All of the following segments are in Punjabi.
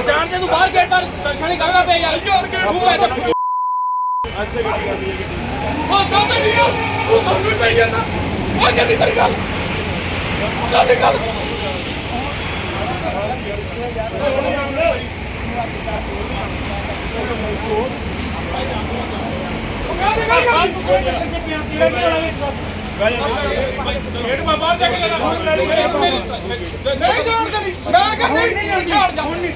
ਜਾਣ ਦੇ ਤੂੰ ਬਾਹਰ ਗੇਟ ਪਰ ਦਰਸ਼ਨੀ ਕਰਦਾ ਪਿਆ ਯਾਰ ਯਾਰ ਗੇਟ ਤੂੰ ਪੈ ਜਾ ਉਹ ਕਾਹਦੇ ਨਹੀਂ ਆ ਤੂੰ ਸਮਝ ਪਈ ਜਾਂਦਾ ਆ ਜੱਦੀ ਤੇਰੀ ਗੱਲ ਜੱਦੀ ਗੱਲ ਗੇਟ ਮਾ ਬਾਹਰ ਜਾ ਕੇ ਲਗਾ ਨਹੀਂ ਜਾਣ ਦੇਣੀ ਮੈਂ ਕਹਿੰਦਾ ਨਹੀਂ ਛੱਡ ਜਾ ਹੁਣ ਨਹੀਂ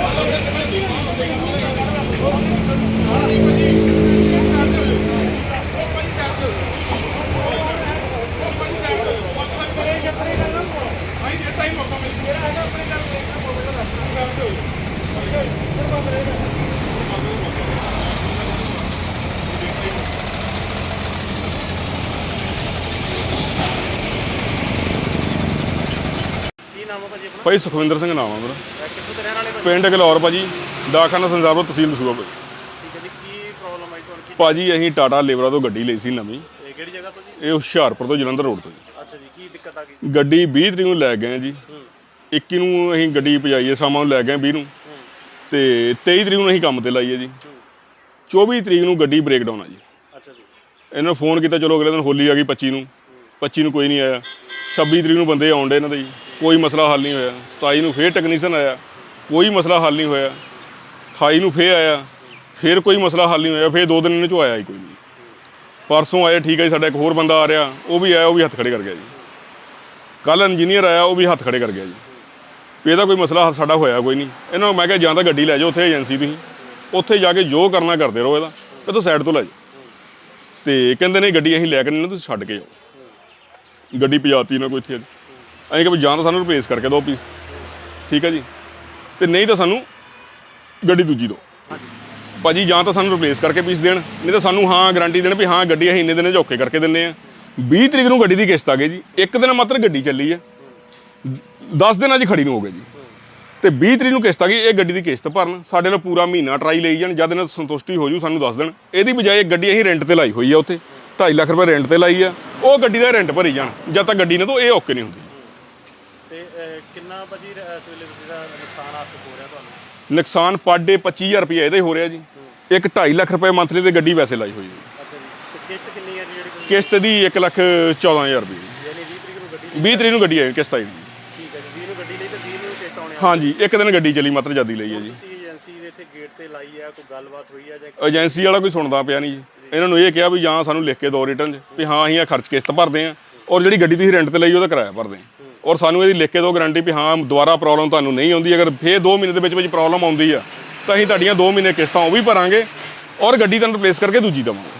ਪਿੱਛੇ ਕੀ ਨਾਮ ਹੈ ਭਾਜੀ ਆਪਣਾ? ਭਾਈ ਸੁਖਵਿੰਦਰ ਸਿੰਘ ਨਾਮ ਆ ਮੇਰਾ। ਅਹ ਕਿੱਥੋਂ ਦੇ ਰਹਿਣ ਵਾਲੇ ਭਾਜੀ ਪਿੰਡ ਗਲੌਰ ਭਾਜੀ ਡਾਕਖਾਨਾ ਸੰਸਾਰੋ ਤਹਿਸੀਲ ਦਸੂਆ ਭਾਜੀ। ਠੀਕ ਹੈ ਜੀ ਕੀ ਪ੍ਰੋਬਲਮ ਆਈ ਤੁਹਾਨੂੰ? ਕੀ ਭਾਜੀ ਅਸੀਂ ਟਾਟਾ ਲੇਬਰਾ ਤੋਂ ਗੱਡੀ ਲਈ ਸੀ ਨਵੀਂ। ਇਹ ਕਿਹੜੀ ਜਗ੍ਹਾ ਤੋਂ ਜੀ? ਇਹ ਹੁਸ਼ਿਆਰਪੁਰ ਤੋਂ ਜਲੰਧਰ ਰੋਡ ਤੋਂ ਜੀ। ਅੱਛਾ ਜੀ ਕੀ ਦਿੱਕਤ ਆ ਗਈ? ਗੱਡੀ 20 ਤਰੀਕ ਨੂੰ ਲੈ ਗਏ ਜੀ। ਹੂੰ। 21 ਨੂੰ ਅਸੀਂ ਗੱਡੀ ਪਜਾਈਏ ਸ਼ਾਮਾਂ ਨੂੰ ਲੈ ਗਏ 20 ਨੂੰ। ਹੂੰ। ਤੇ 23 ਤਰੀਕ ਨੂੰ ਅਸੀਂ ਕੰਮ ਤੇ ਲਾਈਏ ਜੀ। ਹੂੰ। 24 ਤਰੀਕ ਨੂੰ ਗੱਡੀ ਬ੍ਰੇਕਡਾਊਨ ਆ ਜੀ। ਅੱਛਾ ਜੀ। ਇਹਨਾਂ ਨੂੰ ਫੋਨ ਕੀਤਾ ਚਲੋ ਅਗਲੇ ਦਿਨ ਹੋਲੀ ਆ ਗਈ 25 ਨੂੰ। 25 ਨੂੰ ਕੋਈ ਨਹੀਂ ਆਇਆ। 26 ਤਰੀਕ ਨੂੰ ਬੰਦੇ ਆਉਂਦੇ ਇਹਨਾਂ ਦੇ ਜੀ। ਕੋਈ ਮਸਲਾ ਹੱਲ ਨਹੀਂ ਹੋਇਆ। 27 ਨੂੰ ਫੇਰ ਟੈਕਨੀਸ਼ੀਅਨ ਆਇਆ। ਕੋਈ ਮਸਲਾ ਹੱਲ ਨਹੀਂ ਹੋਇਆ। 28 ਨੂੰ ਫੇਰ ਆਇਆ। ਫੇਰ ਕੋਈ ਮਸਲਾ ਹੱਲ ਨਹੀਂ ਹੋਇਆ। ਫੇਰ ਦੋ ਦਿਨ ਇਹਨਾਂ ਚੋਂ ਆਇਆ ਹੀ ਕੋਈ ਨਹੀਂ। ਪਰਸੋਂ ਆਇਆ ਠੀਕ ਹੈ ਜੀ, ਸਾਡਾ ਇੱਕ ਹੋਰ ਬੰਦਾ ਆ ਰਿਹਾ। ਉਹ ਵੀ ਆਇਆ, ਉਹ ਵੀ ਹੱਥ ਖੜੇ ਕਰ ਗਿਆ ਜੀ। ਕੱਲ ਇੰਜੀਨੀਅਰ ਆਇਆ, ਉਹ ਵੀ ਹੱਥ ਖੜੇ ਕਰ ਗਿਆ ਜੀ। ਵੀ ਇਹਦਾ ਕੋਈ ਮਸਲਾ ਹੱਲ ਸਾਡਾ ਹੋਇਆ ਕੋਈ ਨਹੀਂ। ਇਹਨਾਂ ਨੂੰ ਮੈਂ ਕਿਹਾ, ਜਾਂ ਤਾਂ ਗੱਡੀ ਲੈ ਜਾਓ, ਉੱਥੇ ਏਜੰਸੀ ਤੁਸੀਂ। ਉੱਥੇ ਜਾ ਕੇ ਜੋ ਕਰਨਾ ਕਰਦੇ ਰਹੋ ਇਹਦਾ। ਇਹ ਤੋਂ ਸਾਈਡ ਤੋਂ ਲੈ ਜਾਓ। ਤੇ ਕਹਿੰਦੇ ਨੇ, ਗੱਡੀ ਅਸੀਂ ਲੈ ਕੇ ਨਹੀਂ ਨਾ ਤੁਸੀਂ ਛੱਡ ਕੇ ਜਾਓ ਗੱਡੀ ਪਜਾਤੀ ਨਾ ਕੋਈ ਇੱਥੇ। ਅਸੀਂ ਕਿ ਵੀ ਜਾਂ ਤਾਂ ਸਾਨੂੰ ਰਿਪਲੇਸ ਕਰਕੇ ਦਿਓ ਪੀਸ ਠੀਕ ਹੈ ਜੀ? ਤੇ ਨਹੀਂ ਤਾਂ ਸਾਨੂੰ ਗੱਡੀ ਦੂਜੀ ਦਿਓ। ਭਾਜੀ, ਜਾਂ ਤਾਂ ਸਾਨੂੰ ਰਿਪਲੇਸ ਕਰਕੇ ਪੀਸ ਦੇਣ, ਨਹੀਂ ਤਾਂ ਸਾਨੂੰ ਹਾਂ ਗਾਰੰਟੀ ਦੇਣ ਵੀ ਹਾਂ ਗੱਡੀ ਅਸੀਂ ਇੰਨੇ ਦਿਨ ਝੋਕੇ ਕਰਕੇ ਦਿੰਨੇ ਆ 20 ਤਰੀਕ ਨੂੰ ਗੱਡੀ ਦੀ ਕਿਸ਼ਤ ਆ ਗਈ ਜੀ। ਇੱਕ ਦਿਨ ਮਾਤਰ ਗੱਡੀ ਚੱਲੀ ਆ 10 ਦਿਨ 'ਚ ਖੜੀ ਨੂੰ ਹੋ ਗਏ ਜੀ। ਤੇ 20 ਤਰੀਕ ਨੂੰ ਕਿਸ਼ਤ ਆ ਗਈ, ਇਹ ਗੱਡੀ ਦੀ ਕਿਸ਼ਤ ਭਰਨ। ਸਾਡੇ ਨਾਲ ਪੂਰਾ ਮਹੀਨਾ ਟਰਾਈ ਲਈ ਜਾਣ, ਜਦ ਇਹਨਾਂ ਸੰਤੁਸ਼ਟੀ ਹੋ ਜੂ ਸਾਨੂੰ ਦੱਸ ਦੇਣ ਇਹਦੀ ਬਜਾਏ ਗੱਡੀ ਅਸੀਂ ਰੈਂਟ ਤੇ ਲਾਈ ਹੋਈ ਆ ਉੱਥੇ। 2.5 ਲੱਖ ਰੁਪਏ ਰੈਂਟ ਤੇ ਲਾਈ ਆ ਉਹ ਗੱਡੀ ਦਾ ਰੈਂਟ ਭਰੀ ਜਾਣ ਜਦ ਤੱਕ ਗੱਡੀ ਨੇ ਤੋਂ ਇਹ ਓਕੇ ਨਹੀਂ ਹੁੰਦੀ। ਤੇ ਅਹ, ਕਿੰਨਾ ਭਾਜੀ ਇਸ ਵੇਲੇ ਤੁਸੀਂ ਦਾ ਨੁਕਸਾਨ ਆਪ ਹੋ ਰਿਹਾ ਤੁਹਾਨੂੰ? ਨੁਕਸਾਨ ਪਰ ਡੇ 25000 ਰੁਪਏ ਇਹਦਾ ਹੀ ਹੋ ਰਿਹਾ ਜੀ। ਇੱਕ 2.5 ਲੱਖ ਰੁਪਏ ਮੰਥਲੀ ਤੇ ਗੱਡੀ ਵੈਸੇ ਲਾਈ ਹੋਈ ਹੈ। ਅੱਛਾ ਜੀ। ਤੇ ਕਿਸ਼ਤ ਕਿੰਨੀ ਹੈ ਜੀ ਜਿਹੜੀ ਤੁਸੀਂ ਕਿਸ਼ਤ ਦੀ 1 ਲੱਖ 14000 ਰੁਪਏ ਯਾਨੀ 20 ਤਰੀਕ ਨੂੰ ਗੱਡੀ 20 ਤਰੀਕ ਨੂੰ ਗੱਡੀ ਆਈ ਕਿਸ਼ਤ ਆਈ ਠੀਕ ਹੈ ਜੀ 20 ਨੂੰ ਗੱਡੀ ਲਈ ਤੇ 20 ਨੂੰ ਕਿਸ਼ਤ ਆਉਣੀ ਆ। ਹਾਂਜੀ ਇੱਕ ਦਿਨ ਗੱਡੀ ਚੱਲੀ ਮਾਤਰ ਜਿਆਦੀ ਲਈ ਹੈ ਜੀ। ਤੁਸੀਂ ਏਜੰਸੀ ਦੇ ਇੱਥੇ ਗੇਟ ਤੇ ਲਾਈ ਆ ਕੋਈ ਗੱਲਬਾਤ ਹੋਈ ਆ ਜਾਂ ਏਜੰਸੀ ਵਾਲਾ ਕੋਈ ਸੁਣਦਾ ਪਿਆ ਨਹੀਂ ਜੀ। ਇਹਨਾਂ ਨੂੰ ਇਹ ਕਿਹਾ ਵੀ ਜਾਂ ਸਾਨੂੰ ਲਿਖ ਕੇ ਦਿਓ ਰਿਟਰਨ 'ਚ ਵੀ ਹਾਂ ਅਸੀਂ ਇਹ ਖਰਚ ਕਿਸ਼ਤ ਭਰਦੇ ਆਂ ਔਰ ਜਿਹੜੀ ਗੱਡੀ ਤੁਸੀਂ ਰੈਂਟ ਤੇ ਲਈ ਉਹਦਾ ਕਿਰਾਇਆ ਭਰਦੇ ਆਂ ਔਰ ਸਾਨੂੰ ਇਹਦੀ ਲਿਖ ਕੇ ਦਿਓ ਗਾਰੰਟੀ ਵੀ ਹਾਂ ਦੁਬਾਰਾ ਪ੍ਰੋਬਲਮ ਤੁਹਾਨੂੰ ਨਹੀਂ ਆਉਂਦੀ। ਅਗਰ ਫੇਰ 2 ਮਹੀਨੇ ਦੇ ਵਿੱਚ ਵਿੱਚ ਪ੍ਰੋਬਲਮ ਆਉਂਦੀ ਆ ਤਾਂ ਅਸੀਂ ਤੁਹਾਡੀਆਂ 2 ਮਹੀਨੇ ਕਿਸ਼ਤਾਂ ਉਹ ਵੀ ਭਰਾਂਗੇ ਔਰ ਗੱਡੀ ਤੁਹਾਨੂੰ ਰਿਪਲੇਸ ਕਰਕੇ ਦੂਜੀ ਦੇਵਾਂਗੇ।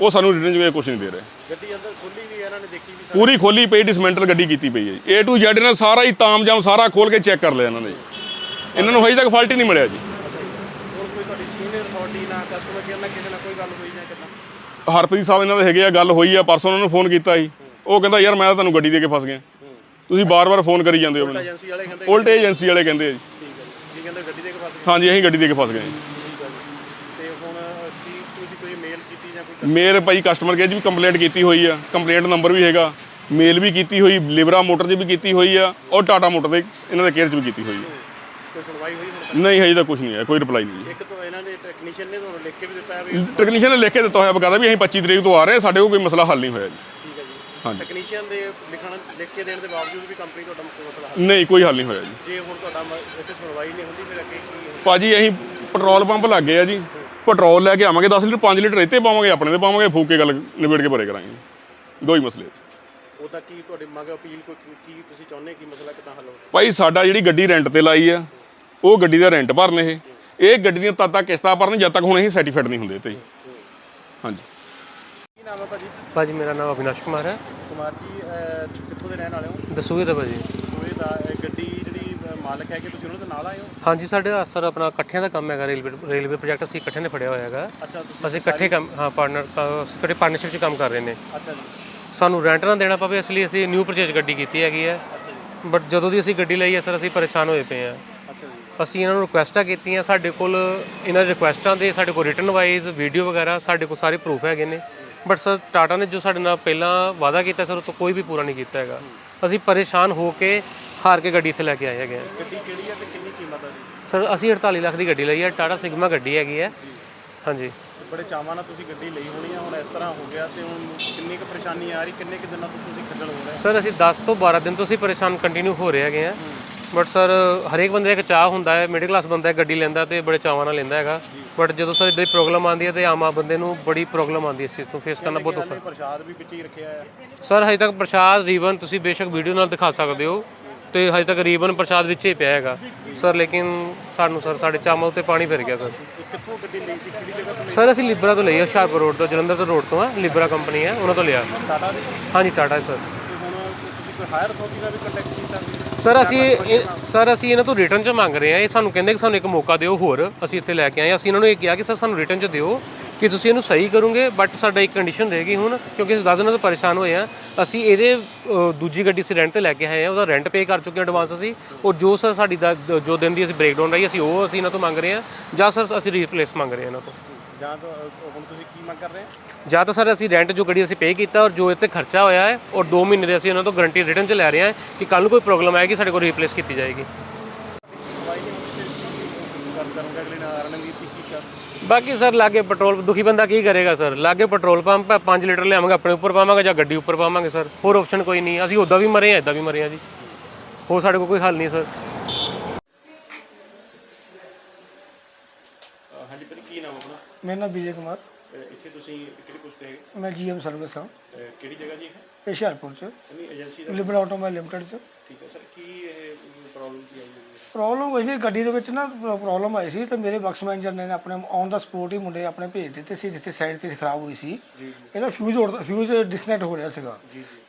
ਉਹ ਸਾਨੂੰ ਰਿਟਰਨ 'ਚ ਕੁਝ ਨਹੀਂ ਦੇ ਰਹੇ। ਗੱਡੀ ਅੰਦਰ ਖੁੱਲੀ ਵੀ ਇਹਨਾਂ ਨੇ ਦੇਖੀ ਵੀ ਪੂਰੀ ਖੋਲੀ ਪਈ ਡਿਸਮੈਂਟਲ ਗੱਡੀ ਕੀਤੀ ਪਈ ਹੈ ਜੀ। A to Z ਇਹਨਾਂ ਸਾਰਾ ਹੀ ਤਾਮਜਾਮ ਸਾਰਾ ਖੋਲ ਕੇ ਚੈੱਕ ਕਰ ਲਿਆ ਇਹਨਾਂ ਨੇ ਇਹਨਾਂ ਨੂੰ ਹਜੇ ਤੱਕ ਫਾਲਟ ਹੀ ਨਹੀਂ ਮਿਲਿਆ ਜੀ। ਹੋਰ ਕੋਈ ਤੁਹਾਡੀ ਸੀਨੀਅਰ ਅਥਾਰਟੀ ਨਾਲ ਕਸਟਮਰ ਕੇਅਰ ਨਾਲ ਕਿਸੇ ਨਾਲ ਗੱਲ ਹੋਈ ਜਾਂ ਕਿੱਦਾਂ? ਹਰਪ੍ਰੀਤ ਸਾਹਿਬ ਇਹਨਾਂ ਦੇ ਹੈਗੇ ਆ ਗੱਲ ਹੋਈ ਆ ਪਰਸੋਂ ਉਹਨਾਂ ਨੂੰ ਫੋਨ ਕੀਤਾ ਸੀ। ਉਹ ਕਹਿੰਦਾ ਯਾਰ ਮੈਂ ਤਾਂ ਤੁਹਾਨੂੰ ਗੱਡੀ ਦੇ ਕੇ ਫਸ ਗਿਆ। ਤੁਸੀਂ ਬਾਰ-ਬਾਰ ਫੋਨ ਕਰੀ ਜਾਂਦੇ ਹੋ ਮੈਨੂੰ। ਏਜੰਸੀ ਵਾਲੇ ਕਹਿੰਦੇ ਉਲਟੇ ਏਜੰਸੀ ਵਾਲੇ ਕਹਿੰਦੇ ਆ ਜੀ। ਠੀਕ ਹੈ ਜੀ। ਕੀ ਕਹਿੰਦੇ ਗੱਡੀ ਦੇ ਕੇ ਫਸ ਗਏ? ਹਾਂਜੀ ਅਸੀਂ ਗੱਡੀ ਦੇ ਕੇ ਫਸ ਗਏ। ਜੀ ਠੀਕ ਹੈ ਜੀ। ਤੇ ਹੁਣ ਅਹ, ਕੀ ਤੁਸੀਂ ਕੋਈ ਮੇਲ ਕੀਤੀ ਜਾਂ ਕੋਈ ਮੇਲ ਭਾਈ ਕਸਟਮਰ ਕੇਅਰ 'ਚ ਵੀ ਕੰਪਲੇਂਟ ਕੀਤੀ ਹੋਈ ਆ। ਕੰਪਲੇਂਟ ਨੰਬਰ ਵੀ ਹੈਗਾ। ਮੇਲ ਵੀ ਕੀਤੀ ਹੋਈ ਲਿਬਰਾ ਮੋਟਰ 'ਚ ਵੀ ਕੀਤੀ ਹੋਈ ਆ ਔਰ ਟਾਟਾ ਮੋਟਰ ਦੇ ਇਹਨਾਂ ਦੇ ਕੇਅਰ 'ਚ ਵੀ ਕੀਤੀ ਹੋਈ ਆ। ਕੋਈ ਸੁਣਵਾਈ ਹੋਈ ਹੁਣ ਨਹੀਂ ਹਜੇ ਤਾਂ ਕੁਝ ਨਹੀਂ ਆਇਆ ਕੋਈ ਰਿਪਲਾਈ ਨਹੀਂ? ਇੱਕ ਤਾਂ ਇਹਨਾਂ ਦੇ ਟੈਕਨੀਸ਼ੀਅਨ ਨੇ ਤੁਹਾਨੂੰ ਲਿਖ ਕੇ ਵੀ ਦਿੱਤਾ ਹੈ ਵੀ ਟੈਕਨੀਸ਼ੀਅਨ ਨੇ ਲਿਖ ਕੇ ਦਿੱਤਾ ਹੋਇਆ ਬਕਾਇਦਾ ਵੀ ਅਸੀਂ 25 ਤਰੀਕ ਤੋਂ ਆ ਰਹੇ ਹਾਂ ਸਾਡੇ ਕੋਲ ਕੋਈ ਮਸਲਾ ਹੱਲ ਨਹੀਂ ਹੋਇਆ ਜੀ। ਠੀਕ ਹੈ ਜੀ। ਹਾਂਜੀ। ਟੈਕਨੀਸ਼ੀਅਨ ਦੇ ਲਿਖਣ ਲਿਖ ਕੇ ਦੇਣ ਦੇ ਬਾਵਜੂਦ ਵੀ ਕੰਪਨੀ ਤੁਹਾਡਾ ਕੋਈ ਮਸਲਾ ਹੱਲ ਨਹੀਂ ਕੋਈ ਹੱਲ ਨਹੀਂ ਹੋਇਆ ਜੀ। ਜੇ ਹੁਣ ਤੁਹਾਡਾ ਮ- ਇੱਥੇ ਸੁਣਵਾਈ ਨਹੀਂ ਹੁੰਦੀ ਫਿਰ ਅੱਗੇ ਕੀ ਹੋਊ? ਭਾਜੀ ਅਸੀਂ ਪੈਟਰੋਲ ਪੰਪ ਲੱਗ ਆ ਜੀ। ਪੈਟਰੋਲ ਲੈ ਕੇ ਆਵਾਂਗੇ 10 ਲੀਟਰ 5 ਲੀਟਰ ਇੱਥੇ ਪਾਵਾਂਗੇ ਆਪਣੇ ਤੇ ਪਾਵਾਂਗੇ ਫੂਕ ਕੇ ਗੱਲ ਨਿਬੇੜ ਕੇ ਭਰੇ ਕਰਾਂਗੇ। ਦੋ ਹੀ ਮਸਲੇ। ਉਹਦਾ ਕੀ ਤੁਹਾਡੀ ਮੰਗ ਅਪੀਲ ਕੋਈ ਕੀ ਤੁਸੀਂ ਚਾਹੁੰਦੇ ਕੀ ਮਸਲਾ ਕਿੱਦਾਂ ਹੱਲ ਹੋਵੇ ਭਾਈ ਸਾਡਾ ਜਿਹੜੀ ਗੱਡੀ ਰੈਂਟ ਤੇ ਲਾਈ ਆ ਉਹ ਗੱਡੀ ਦਾ ਰੈਂਟ ਭਰਨ ਇਹ। ਇਹ ਗੱਡੀ ਦੀਆਂ ਤਦ ਤੱਕ ਕਿਸ਼ਤਾਂ ਭਰਨ ਜਦ ਤੱਕ ਹੁਣ ਅਸੀਂ ਸਰਟੀਫਾਈਡ ਨਹੀਂ ਹੁੰਦੇ ਤੇ। ਹਾਂਜੀ। ਕੀ ਨਾਮ ਹੈ ਭਾਜੀ? ਭਾਜੀ ਮੇਰਾ ਨਾਮ ਅਵਿਨਾਸ਼ ਕੁਮਾਰ ਹੈ। ਕੁਮਾਰ ਜੀ ਅਹ, ਕਿੱਥੋਂ ਦੇ ਰਹਿਣ ਵਾਲੇ ਹੋ? ਦਸੂਏ ਦਾ ਭਾਜੀ। ਸੋਏ ਦਾ ਇਹ ਗੱਡੀ ਜਿਹੜੀ ਅਹ, ਮਾਲਕ ਹੈਗੇ ਤੁਸੀਂ ਉਹਨਾਂ ਦੇ ਨਾਲ ਆਏ ਹੋ? ਹਾਂਜੀ ਸਾਡੇ ਸਰ ਆਪਣਾ ਇਕੱਠਿਆਂ ਦਾ ਕੰਮ ਹੈਗਾ ਰੇਲਵੇ ਰੇਲਵੇ ਪ੍ਰੋਜੈਕਟ ਅਸੀਂ ਇਕੱਠੇ ਨੇ ਫੜਿਆ ਹੋਇਆ ਹੈਗਾ। ਅੱਛਾ ਤੁਸੀਂ ਅਸੀਂ ਇਕੱਠੇ ਕੰਮ ਹਾਂ ਪਾਰਟਨਰ ਅਸੀਂ ਇਕੱਠੇ ਪਾਰਟਨਰਸ਼ਿਪ 'ਚ ਕੰਮ ਕਰ ਰਹੇ ਨੇ। ਅੱਛਾ ਜੀ। ਸਾਨੂੰ ਰੈਂਟ ਨਾ ਦੇਣਾ ਪਵੇ ਇਸ ਲਈ ਅਸੀਂ ਨਿਊ ਪਰਚੇਜ ਗੱਡੀ ਕੀਤੀ ਹੈਗੀ ਹੈ। ਅੱਛਾ ਜੀ। ਬਟ ਜਦੋਂ ਦੀ ਅਸੀਂ ਗੱਡੀ ਲਈ ਹੈ ਸਰ ਅਸੀਂ ਪਰੇਸ਼ਾਨ ਹੋਏ ਪਏ ਹਾਂ। ਅਸੀਂ ਇਹਨਾਂ ਨੂੰ ਰਿਕੁਐਸਟਾਂ ਕੀਤੀਆਂ ਸਾਡੇ ਕੋਲ ਇਹਨਾਂ ਦੀ ਰਿਕੁਐਸਟਾਂ ਦੇ ਸਾਡੇ ਕੋਲ ਰਿਟਨ ਵਾਈਜ਼ ਵੀਡੀਓ ਵਗੈਰਾ ਸਾਡੇ ਕੋਲ ਸਾਰੇ ਪ੍ਰੂਫ ਹੈਗੇ ਨੇ। ਬਟ ਸਰ ਟਾਟਾ ਨੇ ਜੋ ਸਾਡੇ ਨਾਲ ਪਹਿਲਾਂ ਵਾਅਦਾ ਕੀਤਾ ਸਰ ਉਹ ਤੋਂ ਕੋਈ ਵੀ ਪੂਰਾ ਨਹੀਂ ਕੀਤਾ ਹੈਗਾ। ਅਸੀਂ ਪਰੇਸ਼ਾਨ ਹੋ ਕੇ ਹਾਰ ਕੇ ਗੱਡੀ ਇੱਥੇ ਲੈ ਕੇ ਆਏ ਹੈਗੇ ਹਾਂ। ਗੱਡੀ ਕਿਹੜੀ ਹੈ ਤੇ ਕਿੰਨੀ ਕੀਮਤ ਹੈ ਜੀ? ਸਰ ਅਸੀਂ 48 ਲੱਖ ਦੀ ਗੱਡੀ ਲਈ ਹੈ ਟਾਟਾ ਸਿਗਮਾ ਗੱਡੀ ਹੈਗੀ ਹੈ ਹਾਂਜੀ। ਬੜੇ ਚਾਵਾਂ ਨਾਲ ਤੁਸੀਂ ਗੱਡੀ ਲਈ ਹੋਣੀ ਆ ਹੁਣ ਇਸ ਤਰ੍ਹਾਂ ਹੋ ਗਿਆ ਤੇ ਹੁਣ ਕਿੰਨੀ ਕੁ ਪਰੇਸ਼ਾਨੀ ਆ ਰਹੀ ਕਿੰਨੇ ਕੁ ਦਿਨਾਂ ਤੋਂ ਤੁਸੀਂ ਖੱਜਲ ਹੋ ਰਹੇ ਸਰ ਅਸੀਂ 10 ਤੋਂ 12 ਦਿਨ ਤੋਂ ਅਸੀਂ ਪਰੇਸ਼ਾਨ ਕੰਟੀਨਿਊ ਹੋ ਰਹੇ ਹੈਗੇ ਆ। ਬਟ ਸਰ ਹਰੇਕ ਬੰਦੇ ਦਾ ਇੱਕ ਚਾਹ ਹੁੰਦਾ ਹੈ ਮਿਡਲ ਕਲਾਸ ਬੰਦਾ ਹੈ, ਗੱਡੀ ਲੈਂਦਾ ਤੇ ਬੜੇ ਚਾਵਾਂ ਨਾਲ ਲੈਂਦਾ ਹੈਗਾ। ਬਟ ਜਦੋਂ ਸਰ ਇਦਾਂ ਦੀ ਪ੍ਰੋਬਲਮ ਆਉਂਦੀ ਹੈ ਤੇ ਆਮ ਆ ਬੰਦੇ ਨੂੰ ਬੜੀ ਪ੍ਰੋਬਲਮ ਆਉਂਦੀ ਹੈ ਇਸ ਚੀਜ਼ ਤੋਂ ਫੇਸ ਕਰਨਾ ਬਹੁਤ ਔਖਾ। ਹਾਲੇ ਪ੍ਰਸ਼ਾਦ ਵੀ ਵਿੱਚ ਹੀ ਰੱਖਿਆ ਹੈ ਸਰ ਹਜੇ ਤੱਕ ਪ੍ਰਸ਼ਾਦ ਰੀਬਨ ਤੁਸੀਂ ਬੇਸ਼ੱਕ ਵੀਡੀਓ ਨਾਲ ਦਿਖਾ ਸਕਦੇ ਹੋ ਤੇ ਹਜੇ ਤੱਕ ਰੀਬਨ ਪ੍ਰਸ਼ਾਦ ਵਿੱਚ ਹੀ ਪਿਆ ਹੈਗਾ। ਸਰ ਲੇਕਿਨ ਸਾਨੂੰ ਸਰ ਸਾਡੇ ਚਾਵਾਂ ਉੱਤੇ ਪਾਣੀ ਫਿਰ ਗਿਆ ਸਰ ਇਹ ਕਿੱਥੋਂ ਗੱਡੀ ਲਈ ਸੀ ਕਿਹੜੀ ਜਗ੍ਹਾ ਤੋਂ ਸਰ ਅਸੀਂ ਲਿਬਰਾ ਤੋਂ ਲਈ ਹੈ ਹੁਸ਼ਿਆਰਪੁਰ ਰੋਡ ਤੋਂ ਜਲੰਧਰ ਤੋਂ ਰੋਡ ਤੋਂ ਆ ਲਿਬਰਾ ਕੰਪਨੀ ਹੈ ਉਹਨਾਂ ਤੋਂ ਲਿਆ। ਟਾਟਾ ਦੀ ਹਾਂਜੀ ਟਾਟਾ ਸਰ ਕੋਈ ਹਾਇਰ ਅਥਾਰਟੀ ਨਾਲ ਵੀ ਕੰਟੈਕਟ ਕੀਤਾ ਸੀ। ਸਰ ਅਸੀਂ ਇਹ- ਸਰ ਅਸੀਂ ਇਹਨਾਂ ਤੋਂ ਰਿਟਰਨ ਚ ਮੰਗ ਰਹੇ ਹਾਂ। ਇਹ ਸਾਨੂੰ ਕਹਿੰਦੇ ਕਿ ਸਾਨੂੰ ਇੱਕ ਮੌਕਾ ਦਿਓ ਹੋਰ। ਅਸੀਂ ਇੱਥੇ ਲੈ ਕੇ ਆਏ ਹਾਂ। ਅਸੀਂ ਇਹਨਾਂ ਨੂੰ ਇਹ ਕਿਹਾ ਕਿ ਸਰ ਸਾਨੂੰ ਰਿਟਰਨ ਚ ਦਿਓ ਕਿ ਤੁਸੀਂ ਇਹਨੂੰ ਸਹੀ ਕਰੋਗੇ ਬਟ ਸਾਡਾ ਇੱਕ ਕੰਡੀਸ਼ਨ ਰਹੇਗੀ ਹੁਣ ਕਿਉਂਕਿ ਅਸੀਂ ਦਸ ਦਿਨਾਂ ਤੋਂ ਪਰੇਸ਼ਾਨ ਹੋਏ ਹਾਂ। ਅਸੀਂ ਇਹਦੇ ਅ, ਦੂਜੀ ਗੱਡੀ ਅਸੀਂ ਰੈਂਟ ਤੇ ਲੈ ਕੇ ਆਏ ਹਾਂ। ਉਹਦਾ ਰੈਂਟ ਪੇ ਕਰ ਚੁੱਕੇ ਹਾਂ ਐਡਵਾਂਸ ਅਸੀਂ। ਔਰ ਜੋ ਸਰ ਸਾਡੀ ਦਾ ਜੋ ਦਿਨ ਦੀ ਅਸੀਂ ਬ੍ਰੇਕਡਾਊਨ ਰਹੀ ਅਸੀਂ ਉਹ ਅਸੀਂ ਇਹਨਾਂ ਤੋਂ ਮੰਗ ਰਹੇ ਹਾਂ। ਜਾਂ ਸਰ ਅਸੀਂ ਰੀਪਲੇਸ ਮੰਗ ਰਹੇ ਹਾਂ ਇਹਨਾਂ ਤੋਂ। ਜਾਂ ਤਾਂ ਹੁਣ ਤੁਸੀਂ ਕੀ ਮੰਗ ਕਰ ਰਹੇ ਹੋ? ਜਾਂ ਤਾਂ ਸਰ ਅਸੀਂ ਰੈਂਟ ਜੋ ਗੱਡੀ ਅਸੀਂ ਪੇ ਕੀਤਾ ਔਰ ਜੋ ਇੱਥੇ ਖਰਚਾ ਹੋਇਆ ਹੈ ਔਰ 2 ਮਹੀਨੇ ਦੇ ਅਸੀਂ ਇਹਨਾਂ ਤੋਂ ਗਾਰੰਟੀ ਰਿਟਰਨ ਚ ਲੈ ਰਹੇ ਹਾਂ ਕਿ ਕੱਲ ਨੂੰ ਕੋਈ ਪ੍ਰੋਬਲਮ ਆਏਗੀ ਸਾਡੇ ਕੋਲ ਰੀਪਲੇਸ ਕੀਤੀ ਜਾਏਗੀ। ਬਾਕੀ ਸਰ ਲਾਗੇ ਪੈਟਰੋਲ ਦੁਖੀ ਬੰਦਾ ਕੀ ਕਰੇਗਾ ਸਰ? ਲਾਗੇ ਪੈਟਰੋਲ ਪੰਪ ਹੈ 5 ਲੀਟਰ ਲਿਆਵਾਂਗੇ ਆਪਣੇ ਉੱਪਰ ਪਾਵਾਂਗੇ ਜਾਂ ਗੱਡੀ ਉੱਪਰ ਪਾਵਾਂਗੇ ਸਰ? ਹੋਰ ਆਪਸ਼ਨ ਕੋਈ ਨਹੀਂ ਅਸੀਂ ਉੱਦਾਂ ਵੀ ਮਰੇ ਆ ਇਦਾਂ ਵੀ ਮਰੇ ਆ ਜੀ। ਹੋਰ ਸਾਡੇ ਕੋਲ ਕੋਈ ਹੱਲ ਨਹੀਂ ਸਰ। ਹਾਂਜੀ ਪਰ ਕੀ ਨਾਮ ਆਪਣਾ? ਮੇਰਾ ਨਾਮ ਵਿਜੇ ਕੁਮਾਰ। ਇੱਥੇ ਤੁਸੀਂ ਕਿਹੜੀ ਪੋਸਟ ਤੇ ਹੈਗੇ? ਮੈਂ ਜੀਐਮ ਸਰਵਿਸ ਹਾਂ। ਕਿਹੜੀ ਜਗ੍ਹਾ ਜੀ ਹੈ ਇਹ ਹੁਸ਼ਿਆਰਪੁਰ ਚ। ਸਨੀ ਏਜੰਸੀ ਦਾ? ਲਿਬਰਲ ਆਟੋਮੋਬਾਈਲ ਲਿਮਟਿਡ ਚ। ਠੀਕ ਹੈ ਸਰ ਕੀ ਇਹ ਪ੍ਰੋਬਲਮ ਕੀ ਆਈ ਹੈ? ਪ੍ਰੋਬਲਮ ਹੋਈ ਸੀ ਗੱਡੀ ਦੇ ਵਿੱਚ ਨਾ ਪ੍ਰੋਬਲਮ ਆਈ ਸੀ ਤੇ ਮੇਰੇ ਬਕਸ ਮੈਨੇਜਰ ਨੇ ਆਪਣੇ ਔਨ ਦਾ ਸਪੋਰਟ ਹੀ ਮੁੰਡੇ ਆਪਣੇ ਭੇਜ ਦਿੱਤੇ ਸੀ ਜਿੱਥੇ ਸਾਈਡ ਤੇ ਖਰਾਬ ਹੋਈ ਸੀ। ਇਹਦਾ ਫਿਊਜ਼ ਫਿਊਜ਼ ਡਿਸਕਨੈਕਟ ਹੋ ਰਿਹਾ ਸੀਗਾ।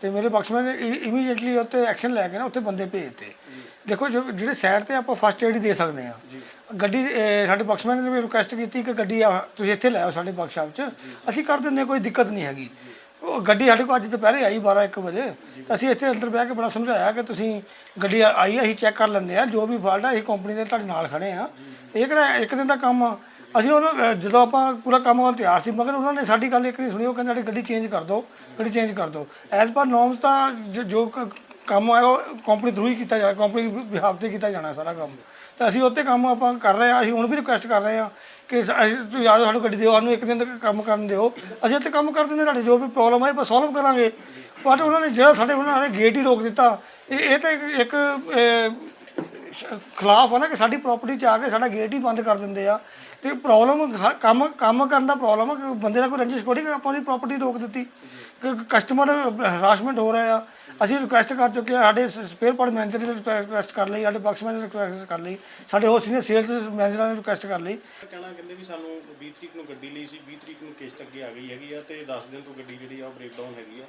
ਤੇ ਮੇਰੇ ਬਕਸ ਮੈਨੇਜਰ ਇਮੀਡੀਏਟਲੀ ਉੱਤੇ ਐਕਸ਼ਨ ਲੈ ਕੇ ਨਾ ਉੱਥੇ ਬੰਦੇ ਭੇਜਤੇ ਦੇਖੋ ਜੋ- ਜਿਹੜੇ ਸਾਈਡ ਤੇ ਆਪਾਂ ਫਸਟ ਏਡ ਹੀ ਦੇ ਸਕਦੇ ਆ ਗੱਡੀ ਅਹ, ਸਾਡੇ ਬਕਸ ਮੈਨੇਜਰ ਨੇ ਰਿਕੁਐਸਟ ਕੀਤੀ ਕਿ ਗੱਡੀ ਆ ਤੁਸੀਂ ਇੱਥੇ ਲੈ ਆਓ ਸਾਡੇ ਵਰਕਸ਼ਾਪ 'ਚ। ਅਸੀਂ ਕਰ ਦਿੰਦੇ ਹਾਂ, ਕੋਈ ਦਿੱਕਤ ਨਹੀਂ ਹੈਗੀ। ਉਹ ਗੱਡੀ ਸਾਡੇ ਕੋਲ ਅੱਜ ਦੁਪਹਿਰੇ ਆਈ 12 1 ਵਜੇ। ਤਾਂ ਅਸੀਂ ਇੱਥੇ ਅੰਦਰ ਬਹਿ ਕੇ ਬੜਾ ਸਮਝਾਇਆ ਕਿ ਤੁਸੀਂ ਗੱਡੀ ਆ- ਆਈ ਆ, ਅਸੀਂ ਚੈੱਕ ਕਰ ਲੈਂਦੇ ਆ ਜੋ ਵੀ ਫਾਲਟ ਆ ਅਸੀਂ ਕੰਪਨੀ ਦੇ ਤੁਹਾਡੇ ਨਾਲ ਖੜੇ ਆ ਇਹ ਕਿਹੜਾ ਇੱਕ ਦਿਨ ਦਾ ਕੰਮ ਆ। ਅਸੀਂ ਉਹਨਾਂ ਅਹ, ਜਦੋਂ ਆਪਾਂ ਪੂਰਾ ਕੰਮ ਵੱਲ ਤਿਆਰ ਸੀ ਮਗਰ ਉਹਨਾਂ ਨੇ ਸਾਡੀ ਗੱਲ ਇੱਕ ਨਹੀਂ ਸੁਣੀ ਉਹ ਕਹਿੰਦੇ ਸਾਡੀ ਗੱਡੀ ਚੇਂਜ ਕਰ ਦਿਓ ਗੱਡੀ ਚੇਂਜ ਕਰ ਦਿਓ। ਐਜ਼ ਪਰ ਨੋਰਮਸ ਤਾਂ ਜੋ- ਜੋ ਕ- ਕੰਮ ਆਇਆ, ਉਹ ਕੰਪਨੀ ਥਰੂ ਹੀ ਕੀਤਾ ਜਾਣਾ ਕੰਪਨੀ ਬਿਹਾਫ ਤੇ ਕੀਤਾ ਜਾਣਾ ਸਾਰਾ ਕੰਮ। ਤਾਂ ਅਸੀਂ ਉੱਤੇ ਕੰਮ ਆਪਾਂ ਕਰ ਰਹੇ ਆ ਅਸੀਂ ਹੁਣ ਵੀ ਰਿਕੁਐਸਟ ਕਰ ਰਹੇ ਆ ਕਿ ਅਸੀਂ ਤੁਸੀਂ ਆ ਜਾਓ ਸਾਨੂੰ ਗੱਡੀ ਦਿਓ, ਸਾਨੂੰ ਇੱਕ ਦਿਨ ਤੱਕ ਕੰਮ ਕਰਨ ਦਿਓ। ਅਸੀਂ ਇੱਥੇ ਕੰਮ ਕਰ ਦਿੰਦੇ ਤੁਹਾਡੇ ਜੋ ਵੀ ਪ੍ਰੋਬਲਮ ਆਏ ਆਪਾਂ ਸੋਲਵ ਕਰਾਂਗੇ। ਬਟ ਉਹਨਾਂ ਨੇ ਜਿਹੜਾ ਸਾਡੇ, ਉਹਨਾਂ ਨੇ ਗੇਟ ਹੀ ਰੋਕ ਦਿੱਤਾ। ਇਹ ਤਾਂ ਇੱਕ- ਖਿਲਾਫ ਆ ਨਾ ਕਿ ਸਾਡੀ ਪ੍ਰਾਪਰਟੀ 'ਚ ਆ ਕੇ ਸਾਡਾ ਗੇਟ ਹੀ ਬੰਦ ਕਰ ਦਿੰਦੇ ਆ। ਤੇ ਪ੍ਰੋਬਲਮ ਕੰਮ ਕੰਮ ਕਰਨ ਦਾ ਪ੍ਰੋਬਲਮ ਆ ਕਿ ਬੰਦੇ ਦਾ ਕੋਈ ਰੰਜਿਸ਼ ਕੋਈ ਕਿ ਆਪਾਂ ਦੀ ਪ੍ਰਾਪਰਟੀ ਰੋਕ ਦਿੱਤੀ। ਕਿ ਕਸਟਮਰ ਹਰਾਸਮੈਂਟ ਹੋ ਰਿਹਾ ਆ। ਅਸੀਂ ਰਿਕੁਐਸਟ ਕਰ ਚੁੱਕੇ ਆ, ਸਾਡੇ ਸਪੇਅਰ ਪਾਰਟ ਮੈਨੇਜਰ ਨੇ ਰਿਕੁਐਸਟ ਕਰ ਲਈ, ਸਾਡੇ ਬਾਕਸ ਮੈਨੇਜਰ ਨੇ ਰਿਕੁਐਸਟ ਕਰ ਲਈ, ਸਾਡੇ ਹੋਰ ਸੀਨੀਅਰ ਸੇਲਸ ਮੈਨੇਜਰਾਂ ਨੇ ਰਿਕੁਐਸਟ ਕਰ ਲਈ। ਕਹਿਣਾ ਕਹਿੰਦੇ ਵੀ ਸਾਨੂੰ 20 ਤਰੀਕ ਨੂੰ ਗੱਡੀ ਲਈ ਸੀ 20 ਤਰੀਕ ਨੂੰ ਕਿਸ਼ਤ ਅੱਗੇ ਆ ਗਈ ਹੈਗੀ ਆ ਤੇ 10 ਦਿਨ ਤੋਂ ਗੱਡੀ ਜਿਹੜੀ ਆ ਬ੍ਰੇਕਡਾਊਨ ਹੈਗੀ ਆ।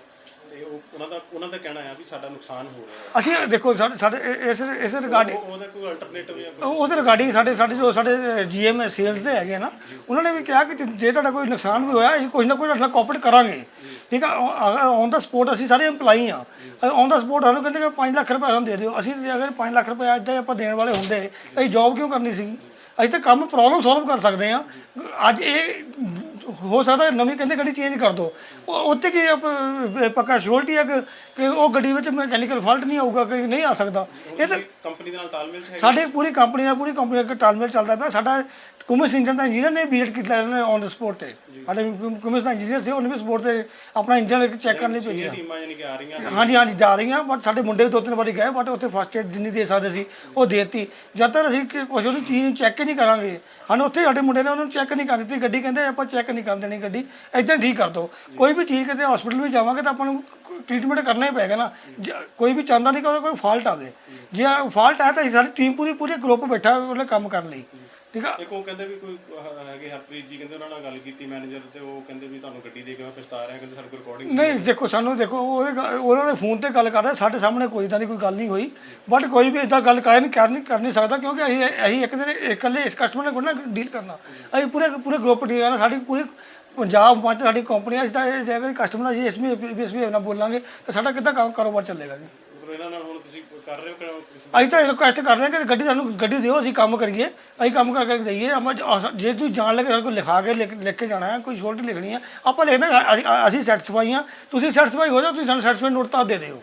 ਤੇ ਉਹ ਉਹਨਾਂ ਦਾ ਉਹਨਾਂ ਦਾ ਕਹਿਣਾ ਆ ਵੀ ਸਾਡਾ ਨੁਕਸਾਨ ਹੋ ਰਿਹਾ ਹੈ ਅਸੀਂ ਦੇਖੋ ਸਾਡੇ ਸਾਡੇ ਇਸ ਇਸ ਉਹ- ਉਹਦਾ ਕੋਈ ਅਲਟਰਨੇਟਿਵ ਜਾਂ ਉਹ- ਉਹਦੇ ਰਿਗਾਰਡਿੰਗ ਸਾਡੇ ਸਾਡੇ ਜੋ ਸਾਡੇ ਜੀਐਮ ਸੇਲਸ ਦੇ ਹੈਗੇ ਆ ਨਾ ਉਹਨਾਂ ਨੇ ਵੀ ਕਿਹਾ ਕਿ ਜੇ- ਤੁਹਾਡਾ ਕੋਈ ਨੁਕਸਾਨ ਵੀ ਹੋਇਆ ਅਸੀਂ ਕੁਝ ਨਾ ਕੁਝ ਤੁਹਾਡਾ ਕੋਆਪਰੇਟ ਕਰਾਂਗੇ। ਠੀਕ ਆ ਔਨ ਦਾ ਸਪੋਰਟ ਅਸੀਂ ਸਾਰੇ EMPLOYE ਆ। ਔਨ ਦਾ ਸਪੋਰਟ ਸਾਨੂੰ ਕਹਿੰਦੇ ਕਿ 5 ਲੱਖ ਰੁਪਏ ਸਾਨੂੰ ਦੇ ਦਿਓ ਅਸੀਂ ਜੇ ਅਗਰ 5 ਲੱਖ ਰੁਪਏ ਇੱਦਾਂ ਹੀ ਆਪਾਂ ਦੇਣ ਵਾਲੇ ਹੁੰਦੇ ਤਾਂ ਅਸੀਂ ਜੌਬ ਕਿਉਂ ਕਰਨੀ ਸੀ? ਅਸੀਂ ਤਾਂ ਕੰਮ ਪ੍ਰੋਬਲਮ ਸੋਲਵ ਕਰ ਸਕਦੇ ਆ। ਅੱਜ ਇਹ ਹੋ ਸਕਦਾ ਨਵੀਂ ਕਹਿੰਦੇ ਗੱਡੀ ਚੇਂਜ ਕਰ ਦਿਓ ਉਹ- ਉੱਤੇ ਕੀ ਆਪ- ਪੱਕਾ ਸ਼ੋਰਟੀ ਹੈ ਕਿ ਕਿ ਉਹ ਗੱਡੀ ਵਿੱਚ ਮੈਕੈਨੀਕਲ ਫਾਲਟ ਨਹੀਂ ਆਊਗਾ ਕਿ ਨਹੀਂ ਆ ਸਕਦਾ। ਇਹ ਤਾਂ ਕੰਪਨੀ ਦੇ ਨਾਲ ਤਾਲਮੇਲ ਚ ਹੈਗਾ ਸਾਡੇ ਪੂਰੀ ਕੰਪਨੀ ਨਾਲ ਪੂਰੀ ਕੰਪਨੀ ਦਾ ਤਾਲਮੇਲ ਚੱਲਦਾ ਪਿਆ। ਸਾਡਾ ਕੁਮਿਸ ਇੰਜਨ ਦਾ ਇੰਜੀਨੀਅਰ ਨੇ ਵਿਜ਼ਿਟ ਕੀਤਾ ਉਹਨੇ ਔਨ ਦ ਸਪੋਟ ਤੇ। ਸਾਡੇ ਕੁਮਿਸ ਦਾ ਇੰਜੀਨੀਅਰ ਸੀ ਉਹਨੇ ਵੀ ਸਪੋਟ ਤੇ ਆਪਣਾ ਇੰਜਨ ਚੈੱਕ ਕਰਨ ਲਈ ਭੇਜਿਆ। ਟੀਮਾਂ ਜਾਨੀ ਕਿ ਆ ਰਹੀਆਂ। ਹਾਂਜੀ ਹਾਂਜੀ ਜਾ ਰਹੀਆਂ ਬਟ ਸਾਡੇ ਮੁੰਡੇ ਵੀ ਦੋ ਤਿੰਨ ਵਾਰੀ ਗਏ ਬਟ ਉੱਥੇ ਫਸਟ ਏਡ ਜਿੰਨੀ ਦੇ ਸਕਦੇ ਸੀ ਉਹ ਦੇਤੀ। ਜਦ ਤੱਕ ਅਸੀਂ ਕਿ ਕੁਛ ਉਹਨੂੰ ਚੀਜ਼ ਚੈੱਕ ਹੀ ਨਹੀਂ ਕਰਾਂਗੇ। ਸਾਨੂੰ ਉੱਥੇ ਸਾਡੇ ਮੁੰਡੇ ਨੇ ਉਹਨੂੰ ਚੈੱਕ ਨਹੀਂ ਕਰ ਦਿੱਤੀ। ਗੱਡੀ ਕਹਿੰਦੇ ਆਪਾਂ ਚੈੱਕ ਨਹੀਂ ਕਰਨ ਦੇਣੀ ਗੱਡੀ ਇਦਾਂ ਠੀਕ ਕਰ ਦਿਓ ਕੋਈ ਵੀ ਚੀਜ਼ ਕਿਤੇ ਹਸਪੀਟਲ ਵੀ ਜਾਵਾਂਗੇ ਤਾਂ ਆਪਾਂ ਨੂੰ ਟ੍ਰੀਟਮੈਂਟ ਕਰਨਾ ਹੀ ਪਏਗਾ ਨਾ। ਜ- ਕੋਈ ਵੀ ਚਾਹੁੰਦਾ ਨਹੀਂ ਕਿ ਉਹਦਾ ਕੋਈ ਫਾਲਟ ਆਵੇ ਜੇ ਫਾਲਟ ਹੈ ਤਾਂ ਸਾਡੀ ਟੀਮ ਪੂਰੀ ਪੂਰੀ ਗਰੁੱਪ ਬੈਠਾ ਉਹਨੇ ਕੰਮ ਕਰਨ ਲਈ। ਠੀਕ ਆ। ਇੱਕ ਉਹ ਕਹਿੰਦੇ ਵੀ ਕੋਈ ਹੈਗੇ ਹਰਪ੍ਰੀਤ ਜੀ ਕਹਿੰਦੇ ਉਹਨਾਂ ਨਾਲ ਗੱਲ ਕੀਤੀ ਮੈਨੇਜਰ ਤੇ ਉਹ ਕਹਿੰਦੇ ਵੀ ਤੁਹਾਨੂੰ ਗੱਡੀ ਦੇ ਕੇ ਮੈਂ ਪਛਤਾ ਰਿਹਾ ਕਹਿੰਦੇ ਸਾਡੇ ਕੋਲ ਰਿਕਾਰਡਿੰਗ ਨਹੀਂ ਦੇਖੋ ਸਾਨੂੰ ਦੇਖੋ ਉਹਦੇ ਗ- ਉਹਨਾਂ ਨੇ ਫੋਨ ਤੇ ਗੱਲ ਕਰਦੇ ਸਾਡੇ ਸਾਹਮਣੇ ਕੋਈ ਇਦਾਂ ਦੀ ਕੋਈ ਗੱਲ ਨਹੀਂ ਹੋਈ। ਬਟ ਕੋਈ ਵੀ ਇਦਾਂ ਗੱਲ ਕਰ ਨਹੀਂ ਕਰ ਨਹੀਂ ਕਰ ਨਹੀਂ ਸਕਦਾ ਕਿਉਂਕਿ ਅਸੀਂ ਅਸੀਂ ਇੱਕ ਦਿਨ ਇਕੱਲੇ ਇਸ ਕਸਟਮਰ ਨਾਲ ਕੋਈ ਨਾ ਡੀਲ ਕਰਨਾ। ਅਸੀਂ ਪੂਰੇ ਪੂਰੇ ਗਰੁੱਪ ਡੀਲ ਕਰਨਾ ਸਾਡੀ ਪੂਰੀ ਪੰਜਾਬ ਪੰਜ ਸਾਡੀ ਕੰਪਨੀ ਅਸੀਂ ਤਾਂ ਜੇ ਕਸਟਮਰ ਅਸੀਂ ਇਸ ਵੀ ਇਸ ਵੀ ਨਾਲ ਬੋਲਾਂਗੇ ਤਾਂ ਸਾਡਾ ਕਿੱਦਾਂ ਕੰਮ ਕਾਰੋਬਾਰ ਚੱਲੇਗਾ ਜੀ? ਮਤਲਬ ਇਹਨਾਂ ਨਾਲ ਹੁਣ ਤੁਸੀਂ ਕਰ ਰਹੇ ਹੋ ਕਿ ਅਸੀਂ ਤਾਂ ਰਿਕੁਐਸਟ ਕਰ ਰਹੇ ਹਾਂ ਕਿ ਗੱਡੀ ਸਾਨੂੰ ਗੱਡੀ ਦਿਓ ਅਸੀਂ ਕੰਮ ਕਰੀਏ। ਅਸੀਂ ਕੰਮ ਕਰਕੇ ਦਈਏ ਆਪਾਂ ਜ- ਜੇ ਤੁਸੀਂ ਜਾਣ ਲੱਗੇ ਸਾਡੇ ਕੋਈ ਲਿਖਾ ਕੇ ਲਿਖ ਲਿਖ ਕੇ ਜਾਣਾ ਹੈ ਕੋਈ ਛੋਟੀ ਲਿਖਣੀ ਹੈ ਆਪਾਂ ਲਿਖਦੇ ਹਾਂ, ਅਸੀਂ- ਅਸੀਂ ਸੈਟੀਸਫਾਈ ਹਾਂ। ਤੁਸੀਂ ਸੈਟੀਸਫਾਈ ਹੋ ਜਾਓ ਤੁਸੀਂ ਸਾਨੂੰ ਸੈਟੀਸਫਾਈ ਨੋਟ ਤਾਂ ਦੇ ਦਿਓ।